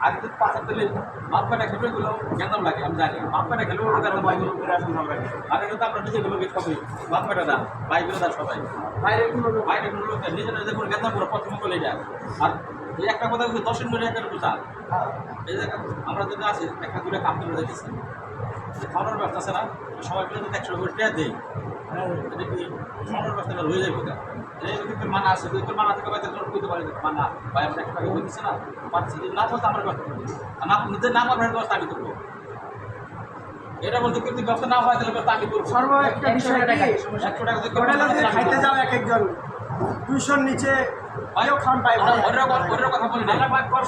আগে তো পাঁচা দিলে মাপ কাটা খেলে গুলো গেন্দাম লাগে আমি জানি মাপ কাটা খেলে ওটা গেন্দাম লাগে আগে কিন্তু আমরা নিজে গুলো বেশ কবে মাপ কাটা দাম ভাই দাম সবাই বাইরে বাইরে গুলো লোক নিজে নিজে করে গেন্দাম করে প্রথম বলে যায় আর এই একটা কথা কিন্তু দশের মিনিট একটা এই যে আমরা যদি আছি একটা দূরে কাপ করে দেখেছি খাওয়ানোর ব্যবস্থা আছে না, সবাই মিলে যদি একশো করে দেয় রয়ে যাবে এই মানা আছে কিন্তু মানা থেকে বাইরে পারি মানা ভাই আমরা বলতেছি না পাচ্ছি যদি না বলতে আমার ব্যবস্থা করব না নিজে না পারবে ব্যবস্থা আমি করব এটা বলতে কিন্তু ব্যবস্থা না হয় তাহলে ব্যবস্থা আমি করব সর্ব একটা বিষয় একশো টাকা দিয়ে হোটেলে যে খাইতে যাও এক একজন। দুইশোর নিচে কেউ খান পাইবে না। ওর ওর কথা বলি না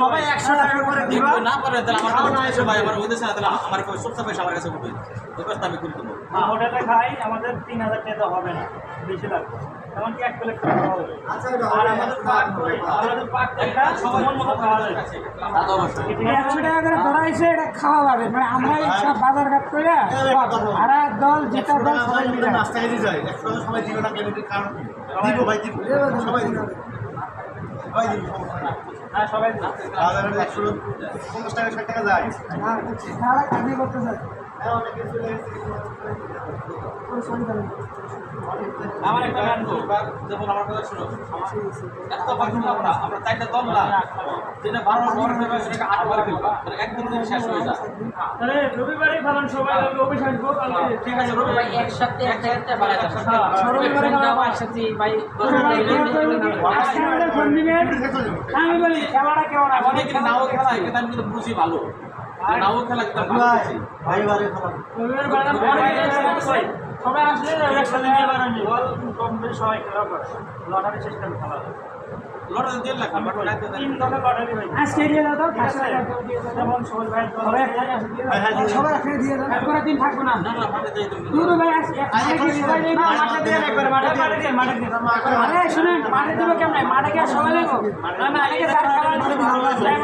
সবাই একশো টাকা করে দিবা না পারে তাহলে আমার কোনো এসে। ভাই আমার ওই দেশে তাহলে আমার সব পয়সা আমার কাছে করবে। ওই ব্যবস্থা আমি করে দেবো। না হোটেলে খাই আমাদের তিন হাজার টাকা হবে না বেশি লাগবে। এমনকি এক প্লেট খাওয়া হবে। আচ্ছা আর আমাদের পাক আমাদের পাক একটা সবার মতো খাওয়া যায় তা তো অবশ্যই। একশো টাকা করে ধরা হয়েছে এটা খাওয়া যাবে। মানে আমরা সব বাজার ঘাট করে ভাড়া দল যেটা দল সবাই মিলে। নাস্তা খেতে যায় সবাই দিবে না কেন? কারণ দিব ভাই দিব। সবাই দিব। সবাই দিন। হ্যাঁ সবাই দিন বাজারে একশো পঞ্চাশ টাকা ষাট টাকা যায় ভাড়া করতে চাই আমার একটা গান তো যেমন আমার কথা শুনো। এত আমরা আমরা চারটা দল না। যেটা বারো সেটাকে আট বার খেলবা। একদিন দিন শেষ হয়ে যায়। তাহলে সবাই আমি অফিস আসব ঠিক আছে রবি ভাই একসাথে ভাই দিবেন আমি বলি খেলাটা কেমন? অনেক নাও খেলা এটা আমি কিন্তু বুঝি ভালো নাও খেলা কিন্তু আমি ভালো বুঝি ভাই বারে খারাপ রবিবার বাড়া পরে সবাই আসলে একসাথে নিয়ে বাড়ানি বল কম বেশি সবাই খেলা করে লটারি সিস্টেম খেলা। দিয়ে লাগা তিন দলের লটারি আজকে দিয়ে দাও তো যেমন সোহেল ভাই সবাই আছে, দিয়ে সবাই এখানে দিয়ে দাও একবার দিন থাকব না না না মাঠে দিয়ে ভাই। আজকে মাঠে দিয়ে একবার মাঠে দিয়ে মাঠে দিয়ে আরে শুনেন মাঠে দিব কেমন? মাঠে গিয়ে সবাই লাগবো না না এদিকে স্যার খেলা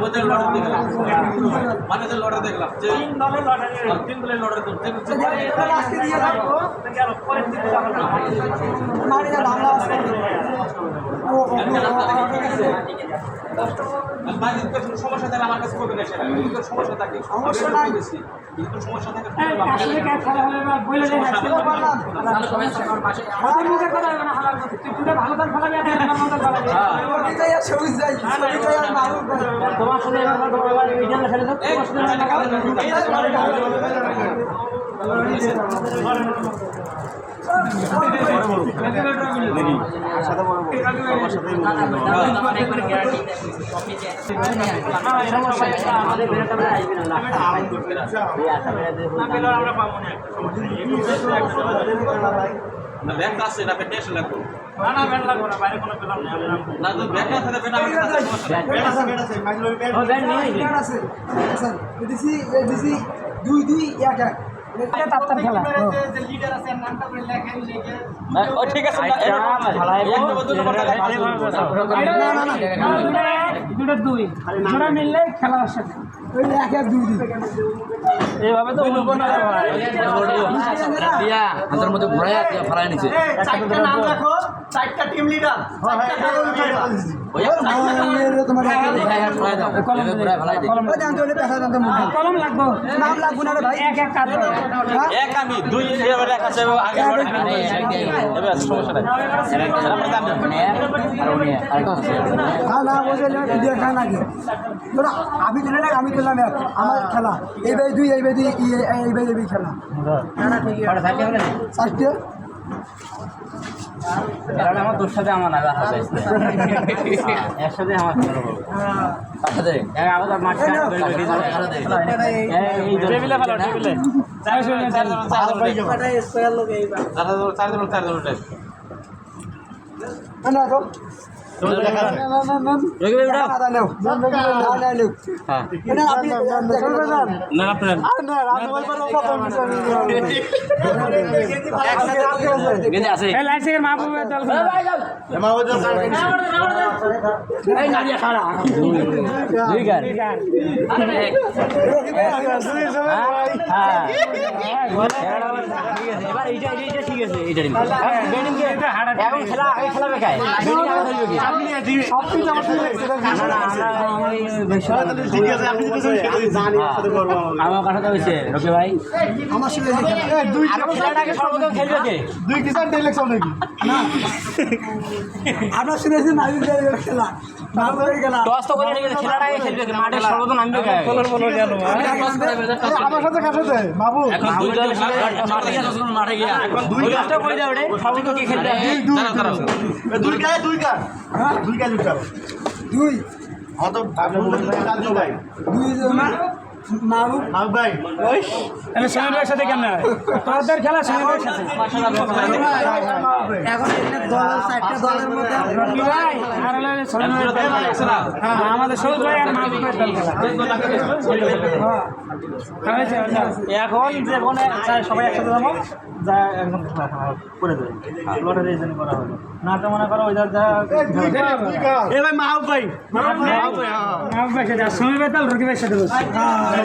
বলে মানে যে লড়াই দেখলাম যে তিন দলের লটারি তিন দলের লড়াই আজকে দিয়ে দাও পরের দিন যাব না। মাঠে আছে সমস্যা থাকে আমার কাছে করবে না সেটা কিন্তু সমস্যা থাকে সমস্যা নাই। কিন্তু সমস্যা থাকে আসলে কে খেলা হবে বা বলে দে আজকে বললাম আমার মুখে কথা হবে না তুই ভালো আর আর সবুজ যাই আর সাথে এবার ফেলে দাও, তোমার সাথে দুই দুই এক এক ঠিক আছে দুটো দুই। জোড়া মিললে খেলা আসবে ওই এক এক দুই দুই। এইভাবে তো মধ্যে ঘোরায় ফেলায় নিছে চারটা নাম রাখো চারটা টিম লিডার তোমার ফেলায় দাও ঘোরায় ফেলায় দিই ওই জানতে হলে পেশা জানতে মুখ কলম লাগবো। নাম লাগবো না ভাই। এক এক এক আমি দুই এক আছে আগে সমস্যা নাই আমরা জানি হ্যাঁ না নাকি? ধরো আমি খেলে না আমি এক। আমার খেলা। এই ভাই দুই এই দুই এই- ভাই এই খেলা। চারটে আমার তোর সাথে আমার নাগা হবে একসাথে আমার আমাদের মাঠে টেবিলে ফেলো টেবিলে চারজন চারজন চারজন উঠে না তো হ্যাঁ। হ্যাঁ ঠিক আছে এইটা এখন খেলা আগে খেলা বেকায়। না না আমরা করব আমরা। আমার কথা হয়েছে রকি ভাই? আমার সঙ্গে এই খেলাটাকে সর্বপ্রথম খেলবে কে? দুই কিষান ইলেকশন নাকি? আমরা শুনেছি খেলা। টস তো করে নিয়ে খেলবে মাঠে সর্বপ্রথম নামবে আমার সাথে কার বাবু। এখন দুই সাথে মাঠে গিয়ে মাঠে গিয়ে। এখন দুই দশটা করে যাবে রে সর্বপ্রথম কে খেলবে। দুই গায়ে দুই কার দুই। গায়ে দুই দুই অত ভাই? দুই জন মাহবুব ভাই। তাহলে সমীরের সাথে কেমন হয়? তোদের খেলা সমীরের সাথে এখন এখানে চারটা দলের মধ্যে ভাই আর হলো সমীরের দল হ্যাঁ, আমাদের সবুজ ভাই আর মাহবুবের দল খেলা। হ্যাঁ, হয়েছে, হয়েছে। এখন যে কোনো সবাই একসাথে যাব। যা একদম খেলা খেলা করে দেবে লটারি এজেন্ট করা হবে না তো মনে করো ওইটা যা এ ভাই মাহব ভাই মাহব ভাই মাহব ভাই সেটা সময় তাহলে রকি ভাইয়ের সাথে হ্যাঁ,